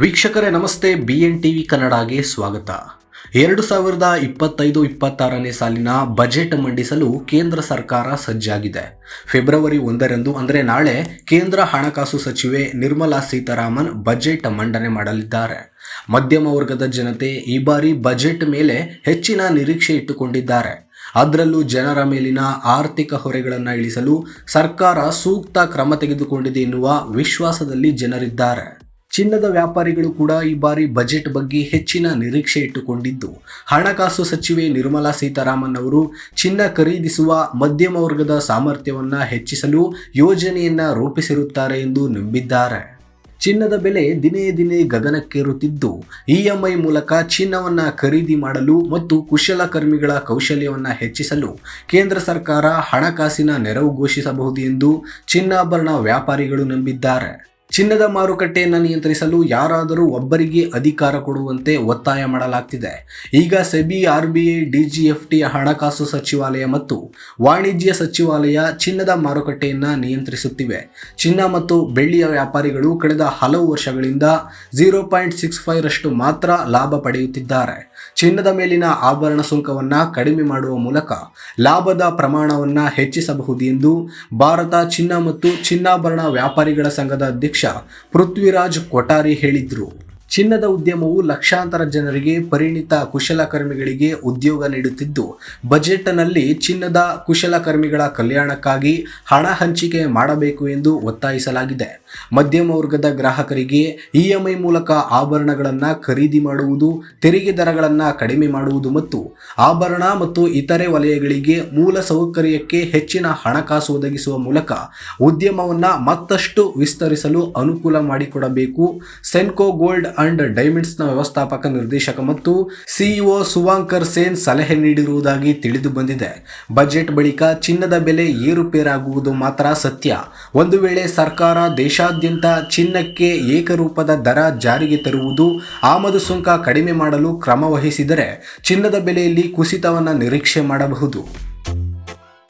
ವೀಕ್ಷಕರೇ, ನಮಸ್ತೆ. B N TV ಕನ್ನಡಗೆ ಸ್ವಾಗತ. ಎರಡು ಸಾವಿರದ ಇಪ್ಪತ್ತೈದು, ಇಪ್ಪತ್ತಾರನೇ ಸಾಲಿನ ಬಜೆಟ್ ಮಂಡಿಸಲು ಕೇಂದ್ರ ಸರ್ಕಾರ ಸಜ್ಜಾಗಿದೆ. ಫೆಬ್ರವರಿ ಒಂದರಂದು, ಅಂದರೆ ನಾಳೆ, ಕೇಂದ್ರ ಹಣಕಾಸು ಸಚಿವೆ ನಿರ್ಮಲಾ ಸೀತಾರಾಮನ್ ಬಜೆಟ್ ಮಂಡನೆ ಮಾಡಲಿದ್ದಾರೆ. ಮಧ್ಯಮ ವರ್ಗದ ಜನತೆ ಈ ಬಾರಿ ಬಜೆಟ್ ಮೇಲೆ ಹೆಚ್ಚಿನ ನಿರೀಕ್ಷೆ ಇಟ್ಟುಕೊಂಡಿದ್ದಾರೆ. ಅದರಲ್ಲೂ ಜನರ ಮೇಲಿನ ಆರ್ಥಿಕ ಹೊರೆಗಳನ್ನು ಇಳಿಸಲು ಸರ್ಕಾರ ಸೂಕ್ತ ಕ್ರಮ ತೆಗೆದುಕೊಂಡಿದೆ ಎನ್ನುವ ವಿಶ್ವಾಸದಲ್ಲಿ ಜನರಿದ್ದಾರೆ. ಚಿನ್ನದ ವ್ಯಾಪಾರಿಗಳು ಕೂಡ ಈ ಬಾರಿ ಬಜೆಟ್ ಬಗ್ಗೆ ಹೆಚ್ಚಿನ ನಿರೀಕ್ಷೆ ಇಟ್ಟುಕೊಂಡಿದ್ದು. ಹಣಕಾಸು ಸಚಿವೆ ನಿರ್ಮಲಾ ಸೀತಾರಾಮನ್ ಅವರು ಚಿನ್ನ ಖರೀದಿಸುವ ಮಧ್ಯಮ ವರ್ಗದ ಸಾಮರ್ಥ್ಯವನ್ನು ಹೆಚ್ಚಿಸಲು ಯೋಜನೆಯನ್ನ ರೂಪಿಸಿರುತ್ತಾರೆ ಎಂದು ನಂಬಿದ್ದಾರೆ. ಚಿನ್ನದ ಬೆಲೆ ದಿನೇ ದಿನೇ ಗಗನಕ್ಕೇರುತ್ತಿದ್ದು ಇಎಂಐ ಮೂಲಕ ಚಿನ್ನವನ್ನು ಖರೀದಿ ಮಾಡಲು ಮತ್ತು ಕುಶಲಕರ್ಮಿಗಳ ಕೌಶಲ್ಯವನ್ನು ಹೆಚ್ಚಿಸಲು ಕೇಂದ್ರ ಸರ್ಕಾರ ಹಣಕಾಸಿನ ನೆರವು ಘೋಷಿಸಬಹುದು ಎಂದು ಚಿನ್ನಾಭರಣ ವ್ಯಾಪಾರಿಗಳು ನಂಬಿದ್ದಾರೆ. ಚಿನ್ನದ ಮಾರುಕಟ್ಟೆಯನ್ನು ನಿಯಂತ್ರಿಸಲು ಯಾರಾದರೂ ಒಬ್ಬರಿಗೆ ಅಧಿಕಾರ ಕೊಡುವಂತೆ ಒತ್ತಾಯ ಮಾಡಲಾಗ್ತಿದೆ. ಈಗ ಸೆಬಿ, ಆರ್ಬಿಐ ಡಿಜಿಎಫ್ಟಿ ಹಣಕಾಸು ಸಚಿವಾಲಯ ಮತ್ತು ವಾಣಿಜ್ಯ ಸಚಿವಾಲಯ ಚಿನ್ನದ ಮಾರುಕಟ್ಟೆಯನ್ನು ನಿಯಂತ್ರಿಸುತ್ತಿವೆ. ಚಿನ್ನ ಮತ್ತು ಬೆಳ್ಳಿಯ ವ್ಯಾಪಾರಿಗಳು ಕಳೆದ ಹಲವು ವರ್ಷಗಳಿಂದ ಝೀರೋ ಪಾಯಿಂಟ್ ಸಿಕ್ಸ್ ಫೈವ್ ರಷ್ಟು ಮಾತ್ರ ಲಾಭ ಪಡೆಯುತ್ತಿದ್ದಾರೆ. ಚಿನ್ನದ ಮೇಲಿನ ಆಭರಣ ಸುಂಕವನ್ನು ಕಡಿಮೆ ಮಾಡುವ ಮೂಲಕ ಲಾಭದ ಪ್ರಮಾಣವನ್ನು ಹೆಚ್ಚಿಸಬಹುದು ಎಂದು ಭಾರತ ಚಿನ್ನ ಮತ್ತು ಚಿನ್ನಾಭರಣ ವ್ಯಾಪಾರಿಗಳ ಸಂಘದ ಅಧ್ಯಕ್ಷ ಪೃಥ್ವಿರಾಜ್ ಕೊಠಾರಿ ಹೇಳಿದ್ರು. ಚಿನ್ನದ ಉದ್ಯಮವು ಲಕ್ಷಾಂತರ ಜನರಿಗೆ ಪರಿಣಿತ ಕುಶಲಕರ್ಮಿಗಳಿಗೆ ಉದ್ಯೋಗ ನೀಡುತ್ತಿದ್ದು, ಬಜೆಟ್ನಲ್ಲಿ ಚಿನ್ನದ ಕುಶಲಕರ್ಮಿಗಳ ಕಲ್ಯಾಣಕ್ಕಾಗಿ ಹಣ ಹಂಚಿಕೆ ಮಾಡಬೇಕು ಎಂದು ಒತ್ತಾಯಿಸಲಾಗಿದೆ. ಮಧ್ಯಮ ವರ್ಗದ ಗ್ರಾಹಕರಿಗೆ ಇಎಂಐ ಮೂಲಕ ಆಭರಣಗಳನ್ನು ಖರೀದಿ ಮಾಡುವುದು, ತೆರಿಗೆ ದರಗಳನ್ನು ಕಡಿಮೆ ಮಾಡುವುದು ಮತ್ತು ಆಭರಣ ಮತ್ತು ಇತರೆ ವಲಯಗಳಿಗೆ ಮೂಲ ಸೌಕರ್ಯಕ್ಕೆ ಹೆಚ್ಚಿನ ಹಣಕಾಸು ಒದಗಿಸುವ ಮೂಲಕ ಉದ್ಯಮವನ್ನು ಮತ್ತಷ್ಟು ವಿಸ್ತರಿಸಲು ಅನುಕೂಲ ಮಾಡಿಕೊಡಬೇಕು. ಸೆನ್ಕೋ ಗೋಲ್ಡ್ ಅಂಡ್ ಡೈಮಂಡ್ಸ್ನ ವ್ಯವಸ್ಥಾಪಕ ನಿರ್ದೇಶಕ ಮತ್ತು ಸಿಇಒ ಸುವಾಂಕರ್ ಸೇನ್ ಸಲಹೆ ನೀಡಿರುವುದಾಗಿ ತಿಳಿದು ಬಂದಿದೆ. ಬಜೆಟ್ ಬಳಿಕ ಚಿನ್ನದ ಬೆಲೆ ಏರುಪೇರಾಗುವುದು ಮಾತ್ರ ಸತ್ಯ. ಒಂದು ವೇಳೆ ಸರ್ಕಾರ ದೇಶಾದ್ಯಂತ ಚಿನ್ನಕ್ಕೆ ಏಕರೂಪದ ದರ ಜಾರಿಗೆ ತರುವುದು ಆಮದು ಸುಂಕ ಕಡಿಮೆ ಮಾಡಲು ಕ್ರಮ ವಹಿಸಿದರೆ ಚಿನ್ನದ ಬೆಲೆಯಲ್ಲಿ ಕುಸಿತವನ್ನು ನಿರೀಕ್ಷೆ ಮಾಡಬಹುದು.